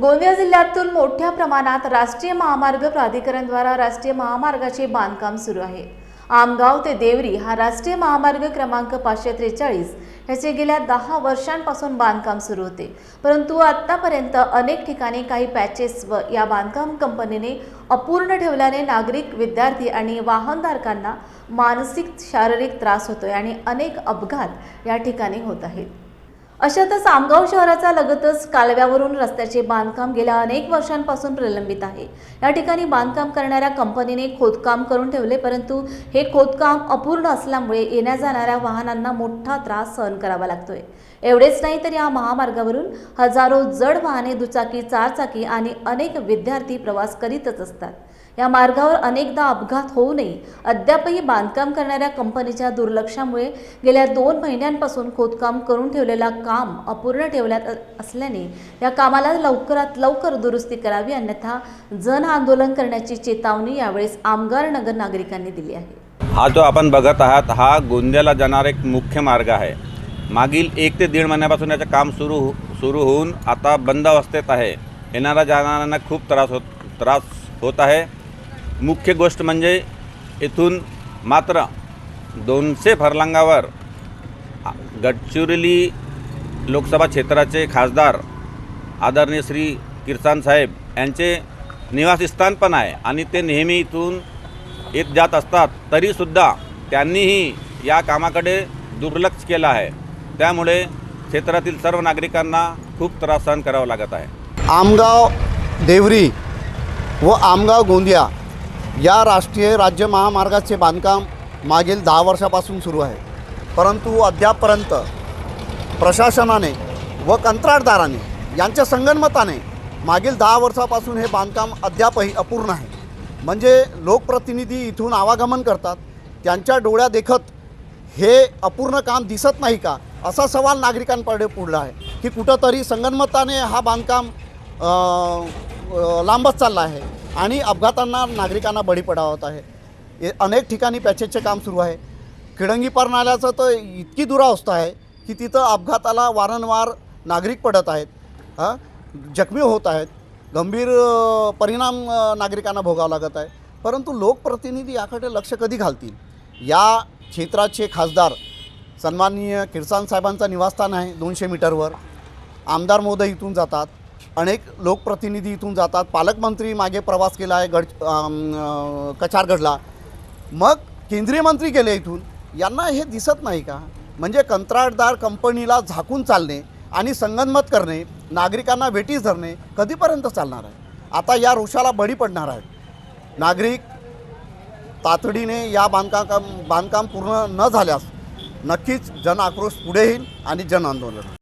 गोंदिया जिल्ह्यातून मोठ्या प्रमाणात राष्ट्रीय महामार्ग प्राधिकरणद्वारा राष्ट्रीय महामार्गाचे बांधकाम सुरू आहे. आमगाव ते देवरी हा राष्ट्रीय महामार्ग क्रमांक पाचशे त्रेचाळीस ह्याचे गेल्या दहा वर्षांपासून बांधकाम सुरू होते. परंतु आत्तापर्यंत अनेक ठिकाणी काही पॅचेस व या बांधकाम कंपनीने अपूर्ण ठेवल्याने नागरिक विद्यार्थी आणि वाहनधारकांना मानसिक शारीरिक त्रास होतोय आणि अनेक अपघात या ठिकाणी होत आहेत. अशातच आमगाव शहराचा लगतच कालव्यावरून रस्त्याचे बांधकाम गेल्या अनेक वर्षांपासून प्रलंबित आहे. या ठिकाणी बांधकाम करणाऱ्या कंपनीने खोदकाम करून ठेवले परंतु हे खोदकाम अपूर्ण असल्यामुळे येण्या जाणाऱ्या वाहनांना मोठा त्रास सहन करावा लागतोय. एवढेच नाही तर या महामार्गावरून हजारो जड वाहने दुचाकी चारचाकी आणि अनेक विद्यार्थी प्रवास करीतच असतात. या मार्गावर अनेकदा अपघात होऊ नये. अद्यापही बांधकाम करणाऱ्या कंपनीच्या दुर्लक्षामुळे गेल्या दोन महिन्यांपासून खोदकाम करून ठेवलेला काम अपूर्ण ठेवण्यात असल्याने या कामाला लवकरात लवकर दुरुस्ती करावी अन्यथा जन आंदोलन करण्याची चेतावणी यावेळेस आमगार नगर नागरिकांनी दिली आहे. हा जो आपण बघत आहात हा गोंदियाला जाणारा एक मुख्य मार्ग आहे. मागील एक ते दीड महिन्यापासून याचं काम सुरू हो- सुरू होऊन आता बंद अवस्थेत आहे. येणाऱ्या जाणाऱ्यांना खूप त्रास होत त्रास होत आहे. मुख्य गोष्ट म्हणजे इथून मात्र दोनशे फरलांगावर गडचिरोली लोकसभा क्षेत्राचे खासदार आदरणीय श्री किर्सान साहेब यांचे निवासस्थान पण आहे आणि ते नेहमी इथून येत जात असतात तरीसुद्धा त्यांनीही या कामाकडे दुर्लक्ष केलं आहे. त्यामुळे क्षेत्रातील सर्व नागरिकांना खूप त्रास सहन करावा लागत आहे. आमगाव देवरी व आमगाव गोंदिया या राष्ट्रीय राज्य महामार्गाचे बांधकाम मागील दहा वर्षापासून सुरू आहे. परंतु अद्यापपर्यंत प्रशासनाने व कंत्राटदाराने यांच्या संगणमताने मागील दहा वर्षापासून हे बांधकाम अद्यापही अपूर्ण आहे. म्हणजे लोकप्रतिनिधी इथून आवागमन करतात त्यांच्या डोळ्या देखत हे अपूर्ण काम दिसत नाही का असा सवाल नागरिकांकडे पुढला आहे. की कुठंतरी संगणमताने हा बांधकाम लांबच चालला आहे. आणि अपघातांना नागरिकांना बळी पडावत आहे. हे अनेक ठिकाणी पॅचेजचे काम सुरू आहे. किडंगीपार नाल्याचं तर इतकी दुरावस्था आहे की तिथं अपघाताला वारंवार नागरिक पडत आहेत. हां? जखमी होत आहेत. गंभीर परिणाम नागरिकांना भोगावं लागत आहे. परंतु लोकप्रतिनिधी याकडे लक्ष कधी घालतील? या क्षेत्राचे खासदार सन्माननीय किरसान साहेबांचा निवासस्थान आहे दोनशे मीटरवर. आमदार महोदय इथून जातात. अनेक लोकप्रतिनिधी इथून जातात. पालकमंत्री मागे प्रवास केला आहे गड अम, कचारगडला मग केंद्रीय मंत्री गेले इथून. यांना हे दिसत नाही का? म्हणजे कंत्राटदार कंपनीला झाकून चालणे आणि संगनमत करणे नागरिकांना वेटीस धरणे कधीपर्यंत चालणार आहे? आता या रोषाला बळी पडणार आहेत. नागरिक तातडीने या बांधकाम बांधकाम पूर्ण न झाल्यास नक्कीच जन आक्रोश पुढे येईल आणि जन आंदोलन.